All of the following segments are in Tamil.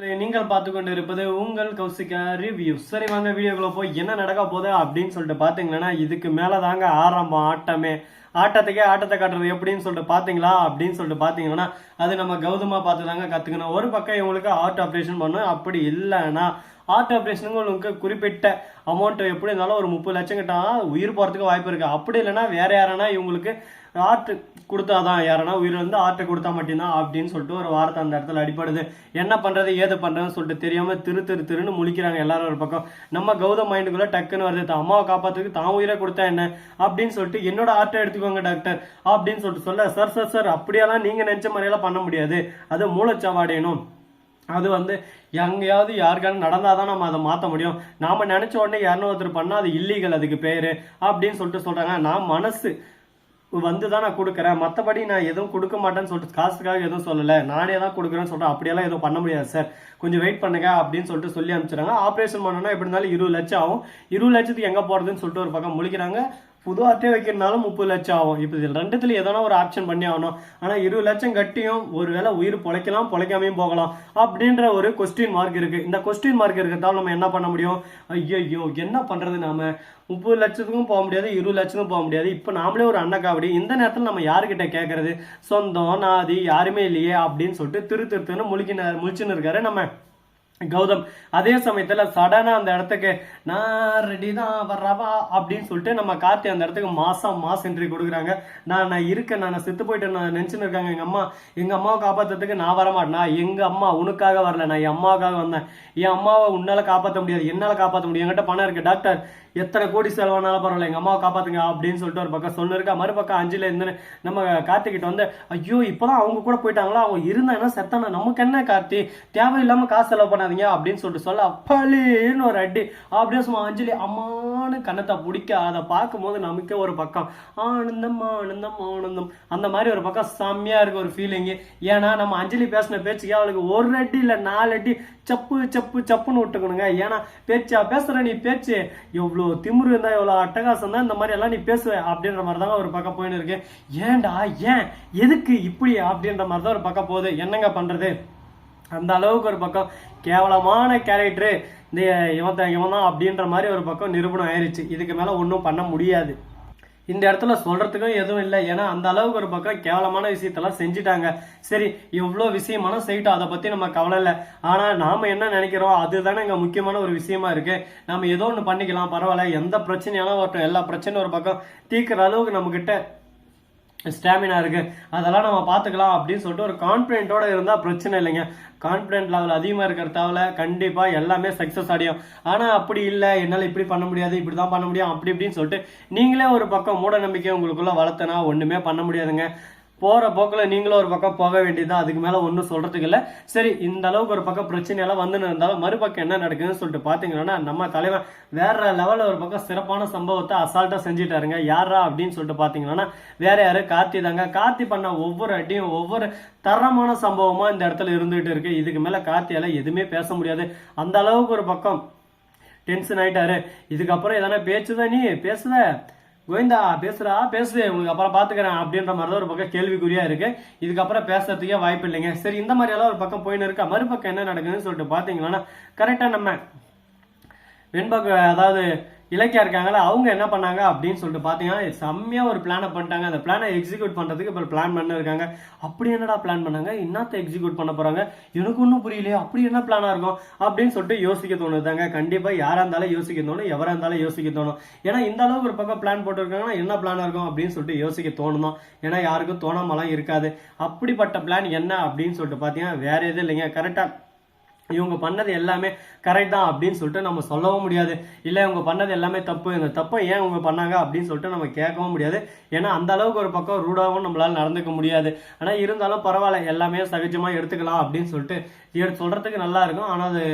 நீங்கள் பார்த்து கொண்டு இருப்பது உங்கள் கௌசிகா ரிவ்யூ சரி வாங்க வீடியோக்குள்ள போய் என்ன நடக்க போகுது அப்படின்னு சொல்லிட்டு பாத்தீங்கன்னா இதுக்கு மேலே தாங்க ஆரம்பம் ஆட்டமே. ஆட்டத்துக்கே ஆட்டத்தை காட்டுறது எப்படின்னு சொல்லிட்டு பாத்தீங்களா அப்படின்னு சொல்லிட்டு பாத்தீங்கன்னா அது நம்ம கௌதமா பார்த்து தாங்க கத்துக்கணும். ஒரு பக்கம் இவங்களுக்கு ஹார்ட் ஆப்ரேஷன் பண்ணும் அப்படி இல்லைன்னா ஹார்ட் ஆப்ரேஷனுக்கு உங்களுக்கு குறிப்பிட்ட அமௌண்ட் எப்படி இருந்தாலும் ஒரு முப்பது லட்சம் கிட்ட உயிர் போறதுக்கு வாய்ப்பு இருக்கு. அப்படி இல்லைன்னா வேற யாரனா இவங்களுக்கு ஆர்ட் கொடுத்தாதான் யாரனா உயிர் வந்து ஆர்ட்டை கொடுத்தா மட்டும்தான் அப்படின்னு சொல்லிட்டு ஒரு வார்த்தை அந்த இடத்துல அடிப்படுது என்ன பண்ணுறது ஏது பண்ணுறதுன்னு சொல்லிட்டு தெரியாமல் திரு திரு திருன்னு முழிக்கிறாங்க எல்லாரும் ஒரு பக்கம். நம்ம கௌதம் மைண்டுக்குள்ளே டக்குன்னு வருது அம்மாவை காப்பாத்துக்கு தான் உயிரை கொடுத்தா என்ன? அப்படின்னு சொல்லிட்டு என்னோட ஆர்ட்டை எடுத்துக்கோங்க டாக்டர். அப்படின்னு சொல்லிட்டு சொல்ல சார் சார் சார் அப்படியெல்லாம் நீங்கள் நினச்ச மாதிரியெல்லாம் பண்ண முடியாது. அது மூளைச்சாவாடையணும் அது வந்து எங்கேயாவது யாருக்கான நடந்தாதான் நம்ம அதை மாற்ற முடியும். நாம நினைச்ச உடனே யாருன்னு ஒருத்தர் பண்ணால் அது இல்லீகல் அதுக்கு பேர். அப்படின்னு சொல்லிட்டு சொல்கிறாங்க நான் மனசு வந்து தான் நான் கொடுக்குறேன். மற்றபடி நான் எதுவும் கொடுக்க மாட்டேன்னு சொல்லிட்டு காசுக்காக எதுவும் சொல்லலை. நானே தான் கொடுக்குறேன்னு சொல்கிறேன் அப்படியெல்லாம் எதுவும் பண்ண முடியாது சார் கொஞ்சம் வெயிட் பண்ணுங்க அப்படின்னு சொல்லிட்டு சொல்லி அனுப்பிச்சிடுறாங்க. ஆப்ரேஷன் பண்ணோன்னா எப்படி இருந்தாலும் இருபது லட்சம் ஆகும். இருபது லட்சத்துக்கு எங்கே போகிறதுன்னு சொல்லிட்டு ஒரு பக்கம் முழிக்கிறாங்க. புது அட்டை வைக்கிறதுனாலும் முப்பது லட்சம் ஆகும். இப்போ இதில் ரெண்டுத்துல எதனா ஒரு ஆப்ஷன் பண்ணி ஆகணும். ஆனால் இருபது லட்சம் கட்டியும் ஒரு வேளை உயிர் பொழைக்கலாம் பொழைக்காமையும் போகலாம் அப்படின்ற ஒரு கொஸ்டின் மார்க் இருக்குது இந்த கொஸ்டின் மார்க் இருக்கிறதால நம்ம என்ன பண்ண முடியும்? ஐயோ என்ன பண்ணுறது நாம? முப்பது லட்சத்துக்கும் போக முடியாது இருபது லட்சத்துக்கும் போக முடியாது. இப்போ நாமளே ஒரு அன்னக்காவடி இந்த நேரத்தில் நம்ம யாருக்கிட்ட கேட்கறது சொந்தம் நாதி யாருமே இல்லையே அப்படின்னு சொல்லிட்டு திரு திருத்துன்னு முழிக்கின முழிச்சுன்னு இருக்காரு நம்ம கௌதம் அதே சமயத்துல சடனா அந்த இடத்துக்கு நான் ரெடி தான் வர்றவா? அப்படின்னு சொல்லிட்டு நம்ம கார்த்தி அந்த இடத்துக்கு மாசம் மாஸ் என்ட்ரி கொடுக்குறாங்க. நான் நான் இருக்கேன் நான் செத்து போயிட்டேன் நான் நினைச்சுன்னு இருக்காங்க எங்க அம்மா. எங்க அம்மாவை காப்பாத்துறதுக்கு நான் வரமாட்டேனா. எங்க அம்மா உனக்காக வரல. நான் என் அம்மாவுக்காக வந்தேன். என் அம்மாவை உன்னால காப்பாற்ற முடியாது. என்னால காப்பாற்ற முடியும் என்கிட்ட பணம் இருக்கு. டாக்டர் எத்தனை கோடி செலவானாலும் பரவாயில்ல எங்க அம்மாவை காப்பாத்துங்க அப்படின்னு சொல்லிட்டு ஒரு பக்கம் சொன்னிருக்கா மறுபக்கம் அஞ்சுல இருந்து நம்ம கார்த்திகிட்ட வந்து ஐயோ இப்பதான் அவங்க கூட போயிட்டாங்களா? அவங்க இருந்தாங்கன்னா செத்தானா நமக்கு என்ன கார்த்தி? தேவையில்லாம காசு செலவு பண்ணாதீங்க அப்படின்னு சொல்லிட்டு சொல்ல அப்பாலேன்னு ஒரு அடி. அப்படியே சும்மா அஞ்சலி அம்மானு கண்ணத்தை பிடிக்க அதை பார்க்கும்போது நமக்கே ஒரு பக்கம் ஆனந்தம் ஆனந்தம் ஆனந்தம். அந்த மாதிரி ஒரு பக்கம் செம்மையா இருக்கு ஒரு ஃபீலிங்கு ஏன்னா நம்ம அஞ்சலி பேசின பேச்சுக்கு அவளுக்கு ஒரு அடி இல்லை நாலு அடி சப்பு சப்பு சப்புன்னு விட்டுக்கணுங்க. ஏன்னா பேச்சா பேசுற நீ பேச்சு எவ்வளோ திமுரு இருந்தா எவ்வளோ அட்டகாசம் தான் இந்த மாதிரி எல்லாம் நீ பேசுவ அப்படின்ற மாதிரி தாங்க ஒரு பக்கம் போயின்னு இருக்கு. ஏன்டா ஏன்? எதுக்கு இப்படி அப்படின்ற மாதிரி தான் ஒரு பக்கம் போகுது. என்னங்க பண்றது? அந்த அளவுக்கு ஒரு பக்கம். கேவலமான கேரக்டரு இந்த இவன் இவன் தான் அப்படின்ற மாதிரி ஒரு பக்கம் நிரூபணம் ஆயிடுச்சு இதுக்கு மேலே ஒன்றும் பண்ண முடியாது. இந்த இடத்துல சொல்றதுக்கும் எதுவும் இல்லை. ஏன்னா அந்த அளவுக்கு ஒரு பக்கம் கேவலமான விஷயத்தெல்லாம் செஞ்சுட்டாங்க. சரி எவ்வளோ விஷயமான செய்யட்டும். அதை பத்தி நம்ம கவலை இல்லை. ஆனா நாம என்ன நினைக்கிறோம் அதுதானே இங்க முக்கியமான ஒரு விஷயமா இருக்கு. நம்ம ஏதோ ஒன்று பண்ணிக்கலாம் பரவாயில்ல. எந்த பிரச்சனையாலும் வரட்டும் எல்லா பிரச்சனையும் ஒரு பக்கம் தீர்க்குற அளவுக்கு நம்மக்கிட்ட ஸ்டாமினா இருக்குது அதெல்லாம் நம்ம பார்த்துக்கலாம் அப்படின்னு சொல்லிட்டு ஒரு கான்ஃபிடென்ட்டோடு இருந்தால் பிரச்சனை இல்லைங்க. கான்ஃபிடென்ட் லெவல் அதிகமாக இருக்கிறதாவில் கண்டிப்பாக எல்லாமே சக்ஸஸ் அடையும். ஆனால் அப்படி இல்லை என்னால் இப்படி பண்ண முடியாது இப்படி தான் பண்ண முடியும் அப்படி இப்படின்னு சொல்லிட்டு நீங்களே ஒரு பக்கம் மூட நம்பிக்கை உங்களுக்குள்ளே வளர்த்தனா ஒன்றுமே பண்ண முடியாதுங்க. போற போக்கில் நீங்களும் ஒரு பக்கம் போக வேண்டியதுதான். அதுக்கு மேல ஒன்றும் சொல்றதுக்கு இல்லை. சரி இந்த அளவுக்கு ஒரு பக்கம் பிரச்சனையெல்லாம் வந்துன்னு இருந்தாலும் மறுபக்கம் என்ன நடக்குதுன்னு சொல்லிட்டு பாத்தீங்கன்னா நம்ம தலைவன் வேற லெவல்ல ஒரு பக்கம் சிறப்பான சம்பவத்தை அசால்ட்டா செஞ்சுட்டாருங்க. யாரா அப்படின்னு சொல்லிட்டு பாத்தீங்கன்னா வேற யாரு? கார்த்தி தாங்க. கார்த்தி பண்ண ஒவ்வொரு அடியும் ஒவ்வொரு தரமான சம்பவமா இந்த இடத்துல இருந்துகிட்டு இருக்கு. இதுக்கு மேல கார்த்தியால எதுவுமே பேச முடியாது. அந்த அளவுக்கு ஒரு பக்கம் டென்ஷன் ஆயிட்டாரு. இதுக்கப்புறம் எதனா பேச்சுதான் நீ? பேசுவ கோவிந்தா பேசுறா பேசு உங்களுக்கு அப்புறம் பாத்துக்கிறேன் அப்படின்ற மாதிரி தான் ஒரு பக்கம் கேள்விக்குறியா இருக்கு. இதுக்கப்புறம் பேசுறதுக்கே வாய்ப்பு இல்லைங்க. சரி இந்த மாதிரி எல்லாம் ஒரு பக்கம் போயின்னு இருக்கா. மறுபக்கம் என்ன நடக்குதுன்னு சொல்லிட்டு பாத்தீங்கன்னா கரெக்டா நம்ம வெண்பக்கம் அதாவது இலக்கியா இருக்காங்களா அவங்க என்ன பண்ணாங்க அப்படின்னு சொல்லிட்டு பார்த்தீங்கன்னா செம்மையா ஒரு பிளானை பண்ணிட்டாங்க. அந்த பிளானை எக்ஸிக்யூட் பண்ணுறதுக்கு இப்போ பிளான் பண்ண இருக்காங்க. அப்படி என்னடா பிளான் பண்ணாங்க? என்னத்த எக்ஸிக்யூட் பண்ண போகிறாங்க எனக்கு ஒன்றும் புரியலையே அப்படி என்ன பிளானாக இருக்கும்? அப்படின்னு சொல்லிட்டு யோசிக்க தோணுதாங்க கண்டிப்பாக யாராக இருந்தாலும் யோசிக்க தோணும் எவராக இருந்தாலும் யோசிக்க தோணும். ஏன்னா இந்த அளவுக்கு ஒரு பக்கம் பிளான் போட்டிருக்காங்கன்னா என்ன பிளானா இருக்கும் அப்படின்னு சொல்லிட்டு யோசிக்க தோணும்? ஏன்னா யாருக்கும் தோணாமலாம் இருக்காது. அப்படிப்பட்ட பிளான் என்ன அப்படின்னு சொல்லிட்டு பார்த்தீங்கன்னா வேற எதுவும் இல்லைங்க. கரெக்டாக இவங்க பண்ணது எல்லாமே கரெக்ட் தான் அப்படின்னு சொல்லிட்டு நம்ம சொல்லவும் முடியாது. இல்லை இவங்க பண்ணது எல்லாமே தப்பு. இந்த தப்பை ஏன் இவங்க பண்ணாங்க அப்படின்னு சொல்லிட்டு நம்ம கேட்கவும் முடியாது. ஏன்னா அந்த அளவுக்கு ஒரு பக்கம் ரூடாகவும் நம்மளால் நடந்துக்க முடியாது. ஆனால் இருந்தாலும் பரவாயில்ல. எல்லாமே சகஜமாக எடுத்துக்கலாம் அப்படின்னு சொல்லிட்டு சொல்கிறதுக்கு நல்லா இருக்கும். ஆனால் அது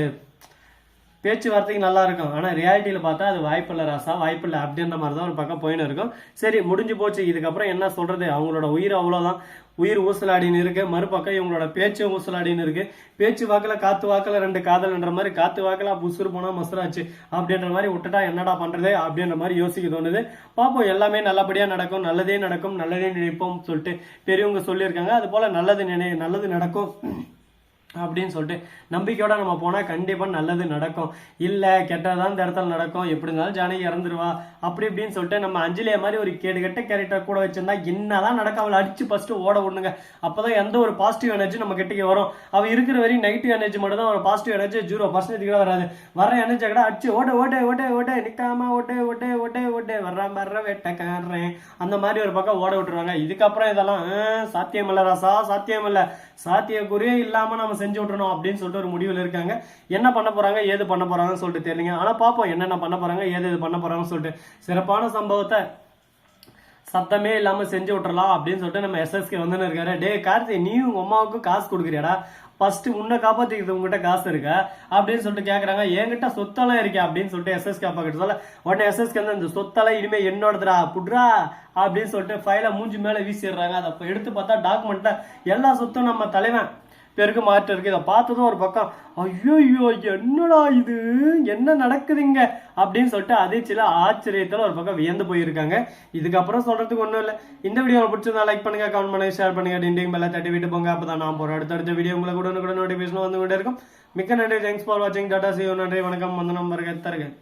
பேச்சுவார்த்தைக்கு நல்லா இருக்கும். ஆனால் ரியாலிட்டியில் பார்த்தா அது வாய்ப்பில்லை ராசா. வாய்ப்பில்லை அப்படின்ற மாதிரி தான் ஒரு பக்கம் போயின்னு இருக்கும். சரி முடிஞ்சு போச்சு. இதுக்கப்புறம் என்ன சொல்கிறது அவங்களோட உயிர் அவ்வளோதான் உயிர் ஊசலாடின்னு இருக்கு. மறுபக்கம் இவங்களோட பேச்சு ஊசலாடின்னு இருக்கு. பேச்சு வாக்கில் காத்து வாக்கில் ரெண்டு காதல்ன்ற மாதிரி காத்து வாக்கில் புசுறு போனால் மசுராச்சு அப்படின்ற மாதிரி விட்டுட்டா என்னடா பண்றது? அப்படின்ற மாதிரி யோசிக்க தோணுது. பார்ப்போம் எல்லாமே நல்லபடியாக நடக்கும். நல்லதே நடக்கும். நல்லதே நினைப்போம் சொல்லிட்டு பெரியவங்க சொல்லியிருக்காங்க. அது போல நல்லது நினை நல்லது நடக்கும். அப்படின்னு சொல்லிட்டு நம்பிக்கையோட நம்ம போனால் கண்டிப்பாக நல்லது நடக்கும். இல்லை கெட்டதான் இந்த இடத்துல நடக்கும். எப்படி இருந்தாலும் ஜானகி இறந்துருவா. அப்படி இப்படின்னு சொல்லிட்டு நம்ம அஞ்சலிய மாதிரி ஒரு கேடு கெட்ட கேரக்டர் கூட வச்சிருந்தா என்னதான் நடக்க அவளை அடிச்சு ஃபர்ஸ்ட் ஓட விடுங்க அப்பதான் எந்த ஒரு பாசிட்டிவ் எனர்ஜி நம்ம கிட்டக்கு வரும். அவ இருக்கிற வரையும் நெகட்டிவ் எனர்ஜி மட்டும் தான் ஒரு பாசிட்டிவ் எனர்ஜி ஜீரோ பர்சன்டேஜ் கூட வராது. வர எனர்ஜி கூட அடிச்சு ஓட்ட ஓட்ட ஓட்ட ஓட்ட நிக்காம ஓட்டே ஓட்டே ஓட்டே ஓட்டே வர்ற வர்ற வெட்டக்காரன். அந்த மாதிரி ஒரு பக்கம் ஓட விட்டுருவாங்க. இதுக்கப்புறம் இதெல்லாம் சாத்தியம் இல்ல ராசா சாத்தியம் இல்ல சாத்தியக்குறியே இல்லாம நம்ம செஞ்சு விட்டுறணும் அப்படின்னு சொல்லிட்டு ஒரு முடிவில் இருக்காங்க. என்ன பண்ண போறாங்க ஏது பண்ண போறாங்கன்னு சொல்லிட்டு தெரியுங்க ஆனால் பார்ப்போம் என்னென்ன பண்ண போறாங்க ஏது எது பண்ண போறாங்கன்னு சொல்லிட்டு. சிறப்பான சம்பவத்தை சத்தமே இல்லாம செஞ்சு விட்டுறலாம் அப்படின்னு சொல்லிட்டு நம்ம எஸ்எஸ்கே வந்துன்னு இருக்காரு. டே கார்த்தி நீ உங்க அம்மாவுக்கு காசு கொடுக்குறியாடா? ஃபர்ஸ்ட் உன்னை காப்பாத்திக்கிறது உங்ககிட்ட காசு இருக்கா? அப்படின்னு சொல்லிட்டு கேக்குறாங்க. என்கிட்ட சொத்தெல்லாம் இருக்கே அப்படின்னு சொல்லிட்டு எஸ்எஸ்கே அப்பா கிட்ட சொல்ல உடனே எஸ்எஸ்கே வந்து இந்த சொத்தெல்லாம் இனிமே என்னோடதுடா புட்ரா அப்படின்னு சொல்லிட்டு ஃபைலை மூஞ்சி மேல வீசிடுறாங்க. அதை எடுத்து பார்த்தா டாக்குமெண்ட்ல எல்லா சொத்தும் நம்ம தலைவன் பேருக்கு மாற்றம் இருக்குது. இதை பார்த்ததும் ஒரு பக்கம் ஐயோ என்னடா இது? என்ன நடக்குதுங்க? அப்படின்னு சொல்லிட்டு அதிர்ச்சியில் ஆச்சரியத்தில் ஒரு பக்கம் வியந்து போயிருக்காங்க. இதுக்கப்புறம் சொல்கிறதுக்கு ஒன்றும் இல்லை. இந்த வீடியோ பிடிச்சிருந்தா லைக் பண்ணுங்க கமெண்ட் பண்ணுங்க ஷேர் பண்ணுங்க. டிண்டிங் மேலே தட்டி விட்டு போங்க. அப்பதான் நான் போற அடுத்தடுத்த வீடியோ உங்களை கூட கூட நோட்டிஃபிகேஷன் வந்து கொண்டே இருக்கும். மிக்க நன்றி. தேங்க்ஸ் ஃபார் வாட்சிங் டாடா சிஓ நன்றி வணக்கம். வந்து நம்பருக்கு தருகிறேன்